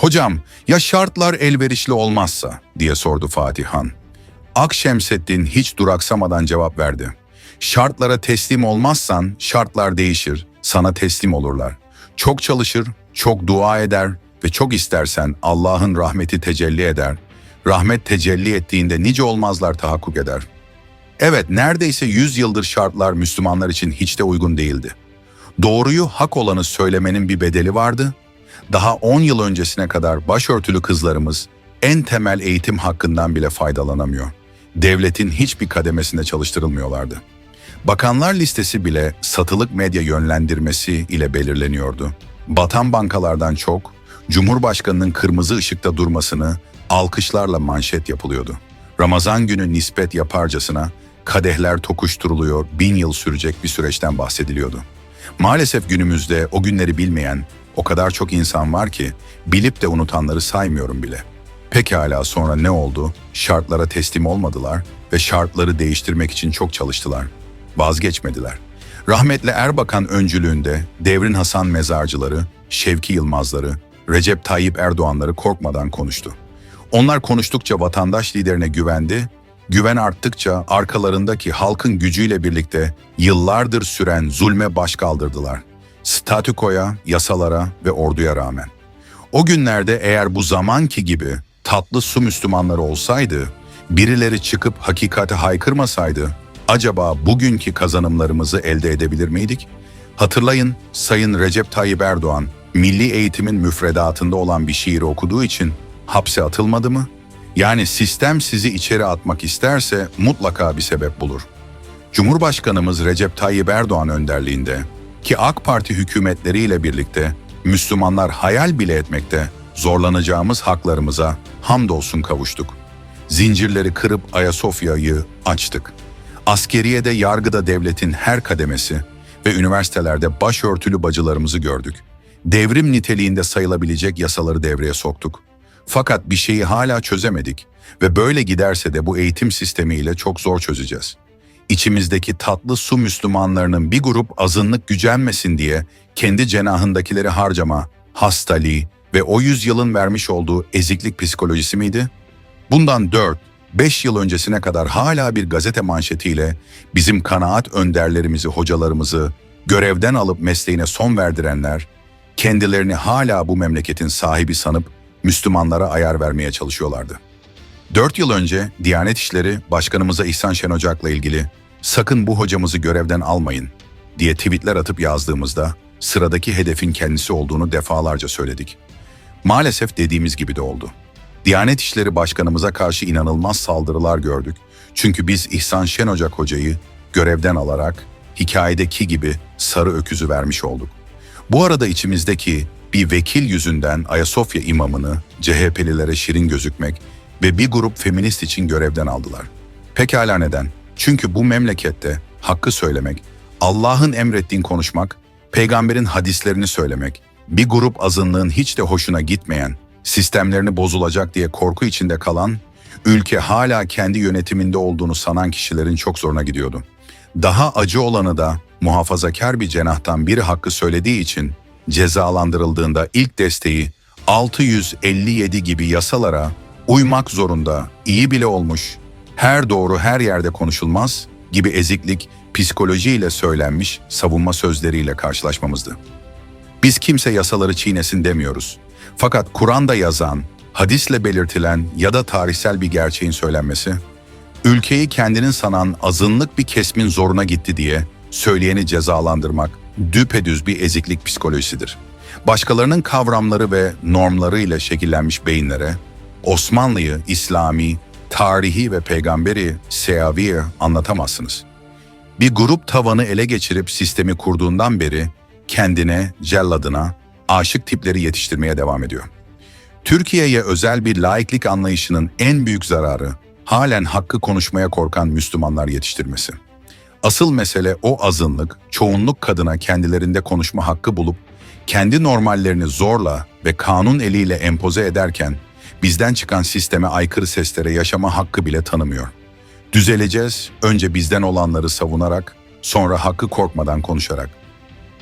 Hocam ya şartlar elverişli olmazsa diye sordu Fatih Han. Akşemseddin hiç duraksamadan cevap verdi. Şartlara teslim olmazsan şartlar değişir, sana teslim olurlar. Çok çalışır, çok dua eder ve çok istersen Allah'ın rahmeti tecelli eder. Rahmet tecelli ettiğinde nice olmazlar tahakkuk eder. Evet, neredeyse 100 yıldır şartlar Müslümanlar için hiç de uygun değildi. Doğruyu hak olanı söylemenin bir bedeli vardı. Daha 10 yıl öncesine kadar başörtülü kızlarımız en temel eğitim hakkından bile faydalanamıyor. Devletin hiçbir kademesinde çalıştırılmıyorlardı. Bakanlar listesi bile satılık medya yönlendirmesi ile belirleniyordu. Batan bankalardan çok, Cumhurbaşkanının kırmızı ışıkta durmasını alkışlarla manşet yapılıyordu. Ramazan günü nispet yaparcasına kadehler tokuşturuluyor, bin yıl sürecek bir süreçten bahsediliyordu. Maalesef günümüzde o günleri bilmeyen o kadar çok insan var ki bilip de unutanları saymıyorum bile. Pekala sonra ne oldu? Şartlara teslim olmadılar ve şartları değiştirmek için çok çalıştılar. Vazgeçmediler. Rahmetli Erbakan öncülüğünde Devrin Hasan mezarcıları, Şevki Yılmazları, Recep Tayyip Erdoğanları korkmadan konuştu. Onlar konuştukça vatandaş liderine güvendi, güven arttıkça arkalarındaki halkın gücüyle birlikte yıllardır süren zulme baş kaldırdılar. Statükoya, yasalara ve orduya rağmen. O günlerde eğer bu zamanki gibi tatlı su Müslümanları olsaydı, birileri çıkıp hakikate haykırmasaydı, acaba bugünkü kazanımlarımızı elde edebilir miydik? Hatırlayın Sayın Recep Tayyip Erdoğan, milli eğitimin müfredatında olan bir şiiri okuduğu için hapse atılmadı mı? Yani sistem sizi içeri atmak isterse mutlaka bir sebep bulur. Cumhurbaşkanımız Recep Tayyip Erdoğan önderliğinde ki AK Parti hükümetleriyle birlikte Müslümanlar hayal bile etmekte zorlanacağımız haklarımıza hamdolsun kavuştuk. Zincirleri kırıp Ayasofya'yı açtık. Askeriyede yargıda devletin her kademesi ve üniversitelerde başörtülü bacılarımızı gördük. Devrim niteliğinde sayılabilecek yasaları devreye soktuk. Fakat bir şeyi hala çözemedik ve böyle giderse de bu eğitim sistemiyle çok zor çözeceğiz. İçimizdeki tatlı su Müslümanlarının bir grup azınlık gücenmesin diye kendi cenahındakileri harcama, hastalığı ve o yüzyılın vermiş olduğu eziklik psikolojisi miydi? Bundan 4, 5 yıl öncesine kadar hala bir gazete manşetiyle bizim kanaat önderlerimizi, hocalarımızı görevden alıp mesleğine son verdirenler, kendilerini hala bu memleketin sahibi sanıp Müslümanlara ayar vermeye çalışıyorlardı. Dört yıl önce Diyanet İşleri Başkanımıza İhsan Şenocak'la ilgili sakın bu hocamızı görevden almayın diye tweetler atıp yazdığımızda sıradaki hedefin kendisi olduğunu defalarca söyledik. Maalesef dediğimiz gibi de oldu. Diyanet İşleri Başkanımıza karşı inanılmaz saldırılar gördük. Çünkü biz İhsan Şen Ocak hocayı görevden alarak hikayedeki gibi sarı öküzü vermiş olduk. Bu arada içimizdeki bir vekil yüzünden Ayasofya imamını CHP'lilere şirin gözükmek ve bir grup feminist için görevden aldılar. Pekala neden? Çünkü bu memlekette hakkı söylemek, Allah'ın emrettiğin konuşmak, peygamberin hadislerini söylemek, bir grup azınlığın hiç de hoşuna gitmeyen, sistemlerini bozulacak diye korku içinde kalan, ülke hala kendi yönetiminde olduğunu sanan kişilerin çok zoruna gidiyordu. Daha acı olanı da muhafazakar bir cenahtan biri hakkı söylediği için cezalandırıldığında ilk desteği 657 gibi yasalara uymak zorunda, iyi bile olmuş, her doğru her yerde konuşulmaz gibi eziklik psikolojiyle söylenmiş savunma sözleriyle karşılaşmamızdı. Biz kimse yasaları çiğnesin demiyoruz. Fakat Kur'an'da yazan, hadisle belirtilen ya da tarihsel bir gerçeğin söylenmesi, ülkeyi kendinin sanan azınlık bir kesmin zoruna gitti diye söyleyeni cezalandırmak düpedüz bir eziklik psikolojisidir. Başkalarının kavramları ve normlarıyla şekillenmiş beyinlere Osmanlı'yı İslami, tarihi ve peygamberi seaviye anlatamazsınız. Bir grup tavanı ele geçirip sistemi kurduğundan beri kendine, celladına, aşık tipleri yetiştirmeye devam ediyor. Türkiye'ye özel bir laiklik anlayışının en büyük zararı halen hakkı konuşmaya korkan Müslümanlar yetiştirmesi. Asıl mesele o azınlık, çoğunluk kadına kendilerinde konuşma hakkı bulup kendi normallerini zorla ve kanun eliyle empoze ederken bizden çıkan sisteme aykırı seslere yaşama hakkı bile tanımıyor. Düzeleceğiz önce bizden olanları savunarak, sonra hakkı korkmadan konuşarak.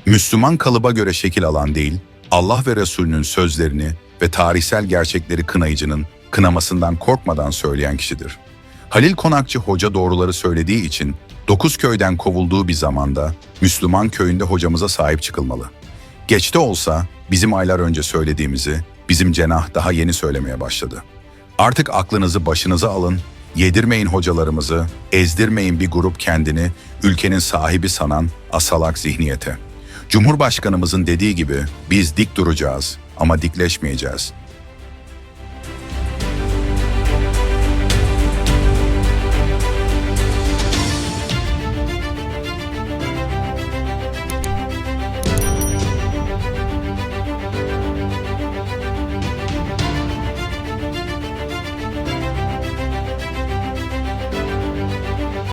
Müslüman kalıba göre şekil alan değil, Allah ve Resulünün sözlerini ve tarihsel gerçekleri kınayıcının kınamasından korkmadan söyleyen kişidir. Halil Konakçı hoca doğruları söylediği için dokuz köyden kovulduğu bir zamanda Müslüman köyünde hocamıza sahip çıkılmalı. Geçte olsa bizim aylar önce söylediğimizi bizim cenah daha yeni söylemeye başladı. Artık aklınızı başınıza alın, yedirmeyin hocalarımızı, ezdirmeyin bir grup kendini ülkenin sahibi sanan asalak zihniyete. Cumhurbaşkanımızın dediği gibi biz dik duracağız ama dikleşmeyeceğiz.